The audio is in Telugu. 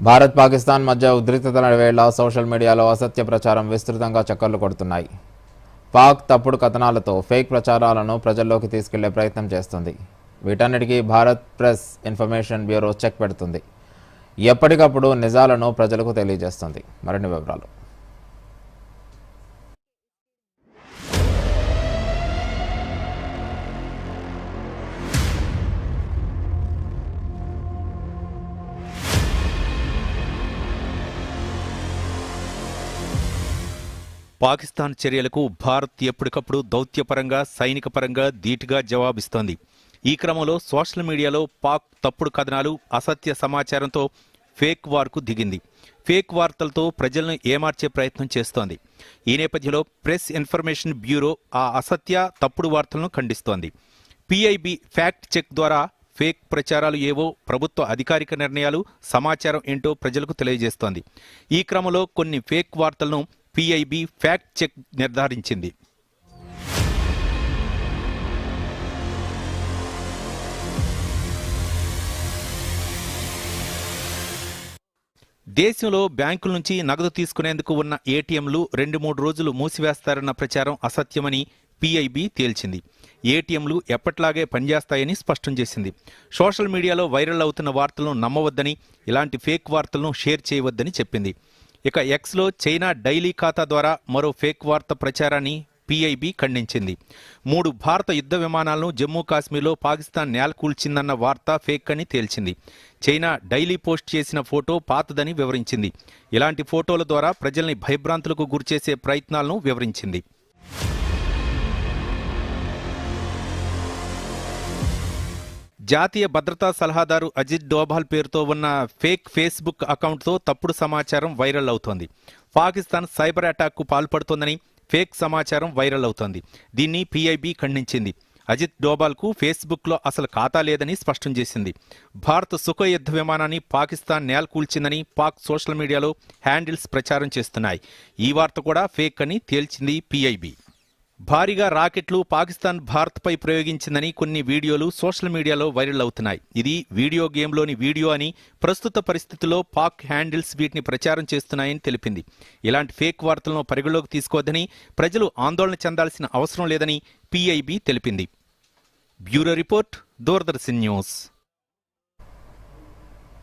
భారత్ పాకిస్తాన్ మధ్య ఉద్రిక్తతల వేళ సోషల్ మీడియాలో అసత్య ప్రచారం విస్తృతంగా చక్కర్లు కొడుతున్నాయి. పాక్ తప్పుడు కథనాలతో ఫేక్ ప్రచారాలను ప్రజల్లోకి తీసుకెళ్ళే ప్రయత్నం చేస్తుంది. వీటన్నిటికీ Bharat press information bureau check పెడుతుంది. ఎప్పటికప్పుడు నిజాలను ప్రజలకు తెలియజేస్తుంది. మరిన్ని వివరాలు. పాకిస్తాన్ చర్యలకు భారత్ ఎప్పటికప్పుడు దౌత్యపరంగా సైనికపరంగా ధీటుగా జవాబిస్తోంది. ఈ క్రమంలో సోషల్ మీడియాలో పాక్ తప్పుడు కథనాలు అసత్య సమాచారంతో ఫేక్ వార్కు దిగింది. ఫేక్ వార్తలతో ప్రజలను ఏమార్చే ప్రయత్నం చేస్తోంది. ఈ నేపథ్యంలో ప్రెస్ ఇన్ఫర్మేషన్ బ్యూరో ఆ అసత్య తప్పుడు వార్తలను ఖండిస్తోంది. పిఐబి ఫ్యాక్ట్ చెక్ ద్వారా ఫేక్ ప్రచారాలు ఏవో ప్రభుత్వ అధికారిక నిర్ణయాలు సమాచారం ఏంటో ప్రజలకు తెలియజేస్తోంది. ఈ క్రమంలో కొన్ని ఫేక్ వార్తలను పిఐబి ఫ్యాక్ట్ చెక్ నిర్ధారించింది. దేశంలో బ్యాంకుల నుంచి నగదు తీసుకునేందుకు ఉన్న ఏటీఎంలు రెండు మూడు రోజులు మూసివేస్తారన్న ప్రచారం అసత్యమని పిఐబి తేల్చింది. ఏటీఎంలు ఎప్పట్లాగే పనిచేస్తాయని స్పష్టం చేసింది. సోషల్ మీడియాలో వైరల్ అవుతున్న వార్తలను నమ్మవద్దని ఇలాంటి ఫేక్ వార్తలను షేర్ చేయవద్దని చెప్పింది. ఇక ఎక్స్లో చైనా డైలీ ఖాతా ద్వారా మరో ఫేక్ వార్త ప్రచారాన్ని పిఐబి ఖండించింది. మూడు భారత యుద్ధ విమానాలను జమ్మూ కాశ్మీర్లో పాకిస్తాన్ నేలకూల్చిందన్న వార్త ఫేక్ అని తేల్చింది. చైనా డైలీ పోస్ట్ చేసిన ఫోటో పాతదని వివరించింది. ఇలాంటి ఫోటోల ద్వారా ప్రజల్ని భయభ్రాంతులకు గురిచేసే ప్రయత్నాలను వివరించింది. జాతీయ భద్రతా సలహాదారు అజిత్ డోభాల్ పేరుతో ఉన్న ఫేక్ ఫేస్బుక్ అకౌంట్తో తప్పుడు సమాచారం వైరల్ అవుతోంది. పాకిస్తాన్ సైబర్ అటాక్కు పాల్పడుతోందని ఫేక్ సమాచారం వైరల్ అవుతోంది. దీన్ని పీఐబీ ఖండించింది. అజిత్ డోబాల్కు ఫేస్బుక్లో అసలు ఖాతా లేదని స్పష్టం చేసింది. భారత్ సుఖ యుద్ధ విమానాన్ని పాకిస్తాన్ నేలకూల్చిందని పాక్ సోషల్ మీడియాలో హ్యాండిల్స్ ప్రచారం చేస్తున్నాయి. ఈ వార్త కూడా ఫేక్ అని తేల్చింది పీఐబీ. భారీగా రాకెట్లు పాకిస్తాన్ భారత్పై ప్రయోగించిందని కొన్ని వీడియోలు సోషల్ మీడియాలో వైరల్ అవుతున్నాయి. ఇది వీడియో గేమ్లోని వీడియో అని ప్రస్తుత పరిస్థితుల్లో పాక్ హ్యాండిల్స్ వీటిని ప్రచారం చేస్తున్నాయని తెలిపింది. ఇలాంటి ఫేక్ వార్తలను పరిగణలోకి తీసుకోవద్దని ప్రజలు ఆందోళన చెందాల్సిన అవసరం లేదని పీఐబీ తెలిపింది. Bureau report Doordarshan news.